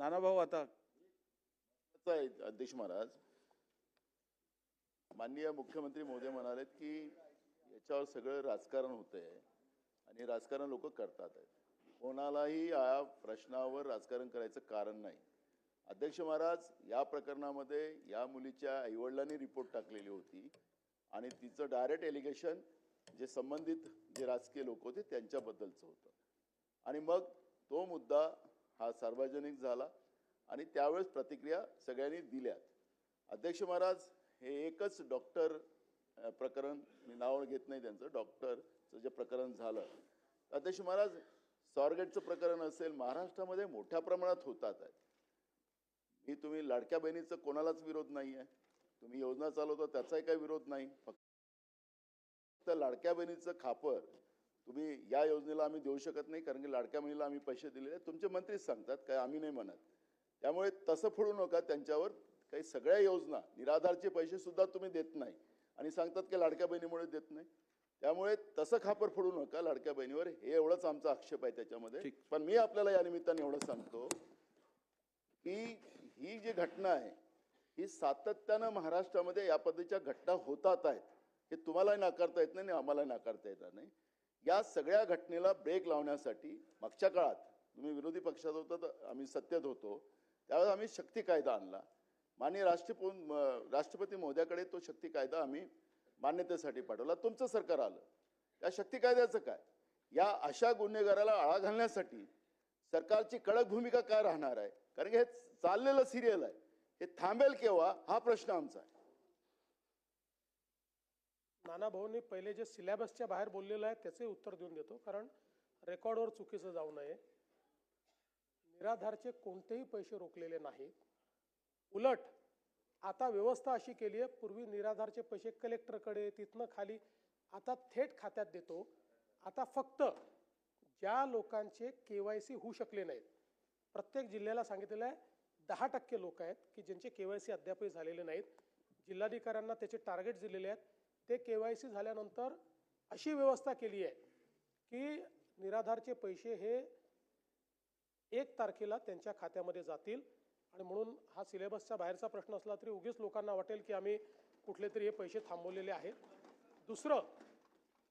नानाभाऊ आता अध्यक्ष महाराज. माननीय मुख्यमंत्री महोदय म्हणालेत की याच्यावर सगळं राजकारण होतंय आणि राजकारण लोक करतात. आहेत कोणालाही या प्रश्नावर राजकारण करायचं कारण नाही. अध्यक्ष महाराज या प्रकरणामध्ये या मुलीच्या आईवडिलांनी रिपोर्ट टाकलेली होती आणि तिचं डायरेक्ट एलिगेशन जे संबंधित जे राजकीय लोक होते त्यांच्याबद्दलचं होतं. आणि मग तो मुद्दा हा सार्वजनिक झाला आणि त्यावेळेस प्रतिक्रिया सगळ्यांनी दिल्यात. अध्यक्ष महाराज हे एकच डॉक्टर प्रकरण मी नाव घेत नाही त्यांचं डॉक्टरचं जे प्रकरण झालं. अध्यक्ष महाराज स्वारगेटचं प्रकरण असेल महाराष्ट्रामध्ये मोठ्या प्रमाणात होतात. आहे मी तुम्ही लाडक्या बहिणीचं कोणालाच विरोध नाही आहे तुम्ही योजना चालवता त्याचाही काही विरोध नाही. फक्त लाडक्या बहिणीचं खापर तुम्ही या योजनेला आम्ही देऊ शकत नाही कारण की लाडक्या बहिणीला आम्ही पैसे दिलेले आहेत. तुमचे मंत्रीच सांगतात काय आम्ही नाही म्हणत. त्यामुळे तसं फोडू नका त्यांच्यावर काही सगळ्या योजना निराधारचे पैसे सुद्धा तुम्ही देत नाही. आणि सांगतात की लाडक्या बहिणीमुळे देत नाही. त्यामुळे तसं खापर फोडू नका लाडक्या बहिणीवर हे एवढंच आमचा आक्षेप आहे त्याच्यामध्ये. पण मी आपल्याला या निमित्ताने एवढं सांगतो की ही जी घटना आहे ही सातत्यानं महाराष्ट्रामध्ये या पद्धतीच्या घटना होतात आहेत हे तुम्हालाही नाकारता येत नाही आणि आम्हालाही नाकारता येणार नाही. या सगळ्या घटनेला ब्रेक लावण्यासाठी मागच्या काळात तुम्ही विरोधी पक्षात होता तर आम्ही सत्तेत होतो. त्यावेळेस आम्ही शक्ती कायदा आणला. माननीय राष्ट्रपू राष्ट्रपती महोदयाकडे तो शक्ती कायदा आम्ही मान्यतेसाठी पाठवला. तुमचं सरकार आलं. त्या शक्ती कायद्याचं काय? या अशा गुन्हेगाराला आळा घालण्यासाठी सरकारची कडक भूमिका काय राहणार आहे? कारण हे चाललेलं सिरियल आहे. हे थांबेल केव्हा? हा प्रश्न आमचा आहे. नानाभाऊंनी पहिले जे सिलॅबसच्या बाहेर बोललेलं आहे त्याचे उत्तर देऊन देतो. कारण रेकॉर्डवर चुकीचं जाऊ नये. निराधारचे कोणतेही पैसे रोखलेले नाहीत. उलट आता व्यवस्था अशी केली आहे पूर्वी निराधारचे पैसे कलेक्टरकडे तिथनं खाली आता थेट खात्यात देतो. आता फक्त ज्या लोकांचे के वाय सी होऊ शकले नाहीत. प्रत्येक जिल्ह्याला सांगितलेलं आहे दहा टक्के लोक आहेत की ज्यांचे के वाय सी अद्यापही झालेले नाहीत. जिल्हाधिकाऱ्यांना त्याचे टार्गेट दिलेले आहेत. ते के वाय सी झाल्यानंतर अशी व्यवस्था केली आहे की निराधारचे पैसे हे एक तारखेला त्यांच्या खात्यामध्ये जातील. आणि म्हणून हा सिलेबसचा बाहेरचा प्रश्न असला तरी उगीच लोकांना वाटेल की आम्ही कुठले तरी हे पैसे थांबवलेले आहेत. दुसरं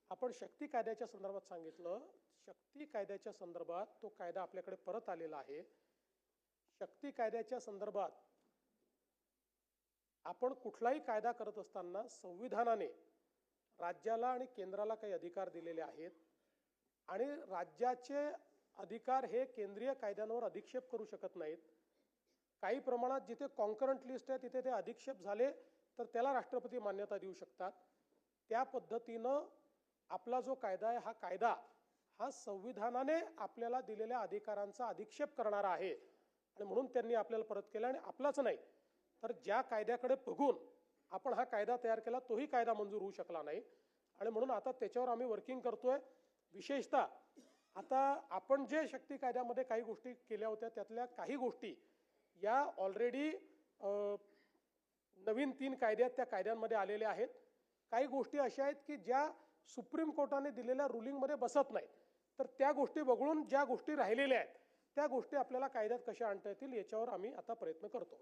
आपण शक्ती कायद्याच्या संदर्भात सांगितलं. शक्ती कायद्याच्या संदर्भात तो कायदा आपल्याकडे परत आलेला आहे. शक्ती कायद्याच्या संदर्भात आपण कुठलाही कायदा करत असताना संविधानाने राज्याला आणि केंद्राला काही अधिकार दिलेले आहेत आणि राज्याचे अधिकार हे केंद्रीय कायद्यांवर अधिक्षेप करू शकत नाहीत. काही प्रमाणात जिथे कॉन्करंट लिस्ट आहे तिथे ते अधिक्षेप झाले तर त्याला राष्ट्रपती मान्यता देऊ शकतात. त्या पद्धतीनं आपला जो कायदा आहे हा कायदा हा संविधानाने आपल्याला दिलेल्या अधिकारांचा अधिक्षेप करणारा आहे. आणि म्हणून त्यांनी आपल्याला परत केला आणि आपलाच नाही. तर ज्या कायद्याकडे बघून आपण हा कायदा तयार केला तोही कायदा मंजूर होऊ शकला नाही. आणि म्हणून आता त्याच्यावर आम्ही वर्किंग करतोय. विशेषतः आता आपण जे शक्ती कायद्यामध्ये काही गोष्टी केल्या होत्या त्यातल्या काही गोष्टी या ऑलरेडी नवीन तीन कायद्यात त्या कायद्यांमध्ये आलेल्या आहेत. काही गोष्टी अशा आहेत की ज्या सुप्रीम कोर्टाने दिलेल्या रुलिंगमध्ये बसत नाहीत. तर त्या गोष्टी वगळून ज्या गोष्टी राहिलेल्या आहेत त्या गोष्टी आपल्याला कायद्यात कशा आणता येतील याच्यावर आम्ही आता प्रयत्न करतो.